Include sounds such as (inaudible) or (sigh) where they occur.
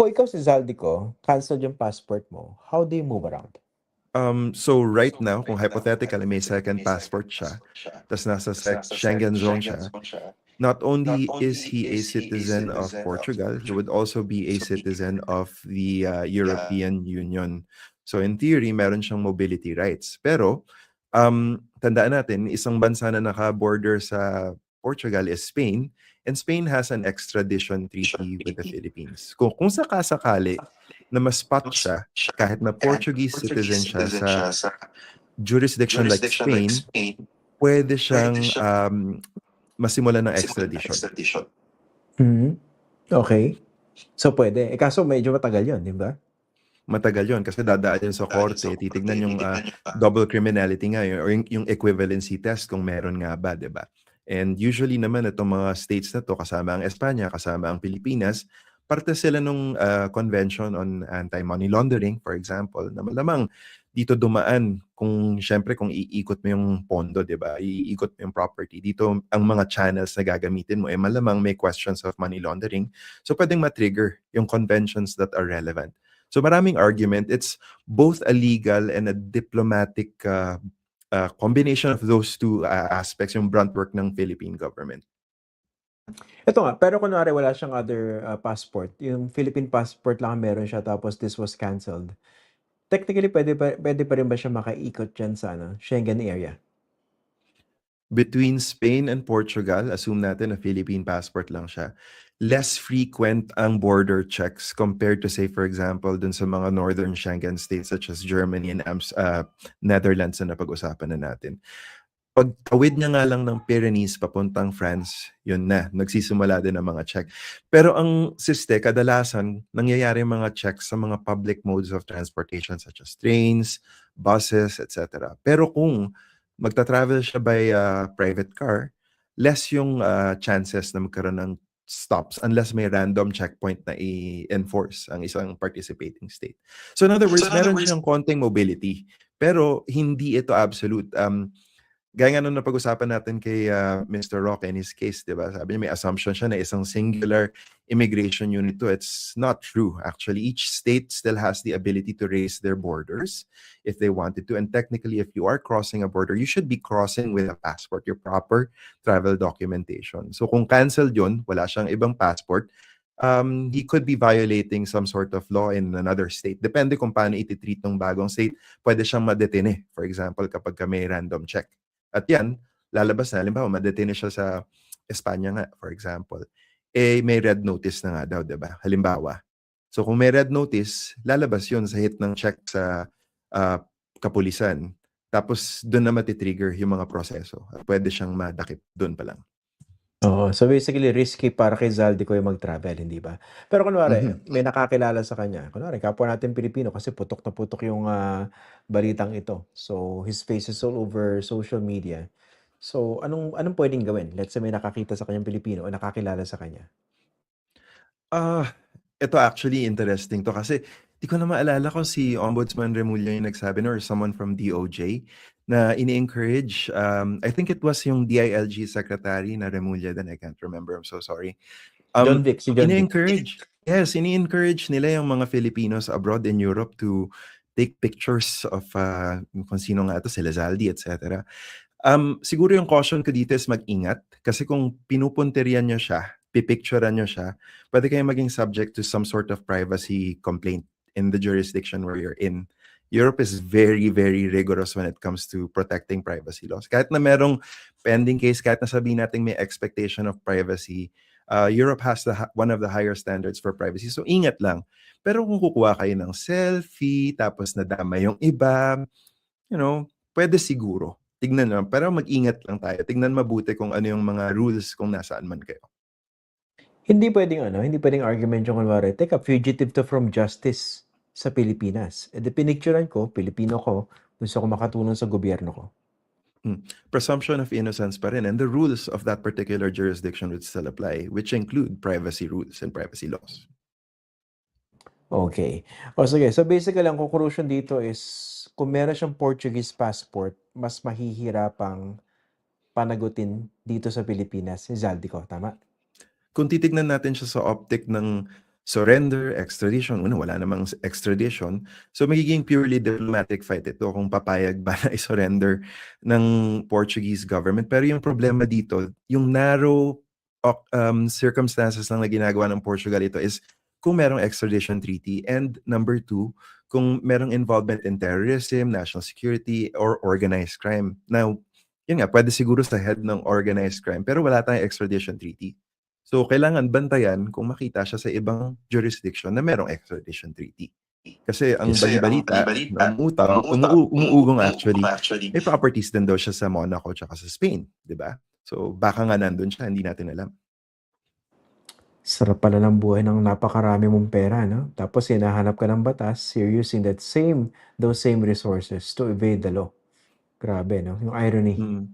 Kung ikaw si Zaldico, cancel yung passport mo, how do you move around? Um, so right now, kung hypothetically may second passport siya, tas nasa Schengen zone siya, not only is he a citizen of Portugal, he would also be a citizen of the uh, European Union. So in theory, meron siyang mobility rights. Pero um, tandaan natin, isang bansa na naka-border sa Portugal is Spain, and Spain has an extradition treaty with the Philippines. Kung, kung sakasakali na ma-spot siya, kahit na Portuguese citizen siya sa jurisdiction like Spain, pwede siyang um, masimulan ng extradition. Mhm. Okay. So pwede. Eh kaso medyo matagal yun, di ba? Matagal yon kasi dadaan yun sa korte, titignan yung ah, double criminality nga yun, or yung, yung equivalency test kung meron nga ba, di ba? And usually naman itong mga states na to, kasama ang Espanya, kasama ang Pilipinas, parte sila nung ah, Convention on Anti-Money Laundering, for example, na malamang dito dumaan kung syempre kung iikot mo yung pondo, di ba? Iikot mo yung property. Dito ang mga channels na gagamitin mo, eh malamang may questions of money laundering. So pwedeng ma-trigger yung conventions that are relevant. So maraming argument. It's both a legal and a diplomatic uh, uh, combination of those two uh, aspects, yung brunt work ng Philippine government. Ito nga, pero kunwari wala siyang other uh, passport, yung Philippine passport lang ang meron siya tapos this was cancelled. Technically, pwede pa, pwede pa rin ba siya makaikot dyan sa ano, Schengen area? Between Spain and Portugal, assume natin na Philippine passport lang siya, less frequent ang border checks compared to say, for example, dun sa mga northern Schengen states such as Germany and Ams- uh, Netherlands na napag-usapan na natin. Pagtawid niya nga lang ng Pyrenees papuntang France, yun na, nagsisimula din ang mga check. Pero ang siste, kadalasan, nangyayari ang mga checks sa mga public modes of transportation such as trains, buses, etc. Pero kung magta-travel siya by uh, private car, less yung uh, chances na magkaroon ng stops unless may random checkpoint na i-enforce ang isang participating state. So in other words, meron siyang konting mobility, pero hindi ito absolute. Um, gaya nga nung napag-usapan natin kay uh, Mr. Rock in his case, di ba? Sabi niya may assumption siya na isang singular immigration unit to. It's not true. Actually, each state still has the ability to raise their borders if they wanted to. And technically, if you are crossing a border, you should be crossing with a passport, your proper travel documentation. So kung canceled yun, wala siyang ibang passport, um, he could be violating some sort of law in another state. Depende kung paano ititreat ng bagong state. Pwede siyang madetine, for example, kapag ka may random check. At yan, lalabas na, halimbawa, madetine siya sa Espanya nga, for example. Eh, may red notice na nga daw, di ba? Halimbawa. So kung may red notice, lalabas yun sa hit ng check sa ah, kapulisan. Tapos doon na matitrigger yung mga proseso. Pwede siyang madakip doon pa lang. Oo. So basically, risky para kay Zaldico yung mag-travel, hindi ba? Pero kunwari, Mhm. may nakakilala sa kanya. Kunwari, kapwa natin Pilipino kasi putok na putok yung ah, balitang ito. So his face is all over social media. So anong anong pwedeng gawin? Let's say may nakakita sa kanyang Pilipino o nakakilala sa kanya. Ah, ito actually interesting to kasi di ko na maalala kung si Ombudsman Remulla yung nagsabi no, or someone from DOJ na ini-encourage, um, I think it was yung DILG secretary na Remulla then I can't remember, I'm so sorry. John Um, Vic, si John ini-encourage, yes, ini-encourage nila yung mga Filipinos abroad in Europe to take pictures of uh, kung sino nga ito, si Lazaldi, etc. Um, siguro yung caution ko dito is mag-ingat kasi kung pinupunterian nyo siya, pipicturean nyo siya, pwede kayong maging subject to some sort of privacy complaint in the jurisdiction where you're in. Europe is very, very rigorous when it comes to protecting privacy laws. Kahit na merong pending case, kahit na sabihin natin may expectation of privacy, uh, Europe has the, one of the higher standards for privacy. So ingat lang. Pero kung kukuha kayo ng selfie, tapos nadama yung iba, you know, pwede siguro. Tignan nyo. Pero mag-ingat lang tayo. Tignan mabuti kung ano yung mga rules kung nasaan man kayo. Hindi pwedeng ano, hindi pwedeng argument yung kunwari, teka, fugitive to from justice sa Pilipinas. E di pinicturean ko, Pilipino ko, gusto ko makatulong sa gobyerno ko. Presumption of innocence pa rin. And the rules of that particular jurisdiction would still apply, which include privacy rules and privacy laws. Okay. O sige, so basically ang conclusion dito is kung meron siyang Portuguese passport, mas mahihirapang panagutin dito sa Pilipinas si Zaldico, tama? Kung titignan natin siya sa optic ng surrender, extradition. Una, wala namang extradition. So magiging purely diplomatic fight ito kung papayag ba na (laughs) i-surrender ng Portuguese government. Pero yung problema dito, yung narrow um, circumstances lang na ginagawa ng Portugal ito is kung merong extradition treaty and number two, kung merong involvement in terrorism, national security, or organized crime. Now, yun nga, pwede siguro sa head ng organized crime, pero wala tayong extradition treaty. So, kailangan bantayan kung makita siya sa ibang jurisdiction na merong extradition treaty. Kasi ang ang bali-balita, bali-balita, ng utang, umu- umuugong actually, actually. may properties din daw siya sa Monaco tsaka sa Spain, di ba? So, baka nga nandun siya, hindi natin alam. Sarap pala ng buhay ng napakarami mong pera, no? Tapos hinahanap ka ng batas, you're using that same, those same resources to evade the law. Grabe, no? Yung irony. Mm.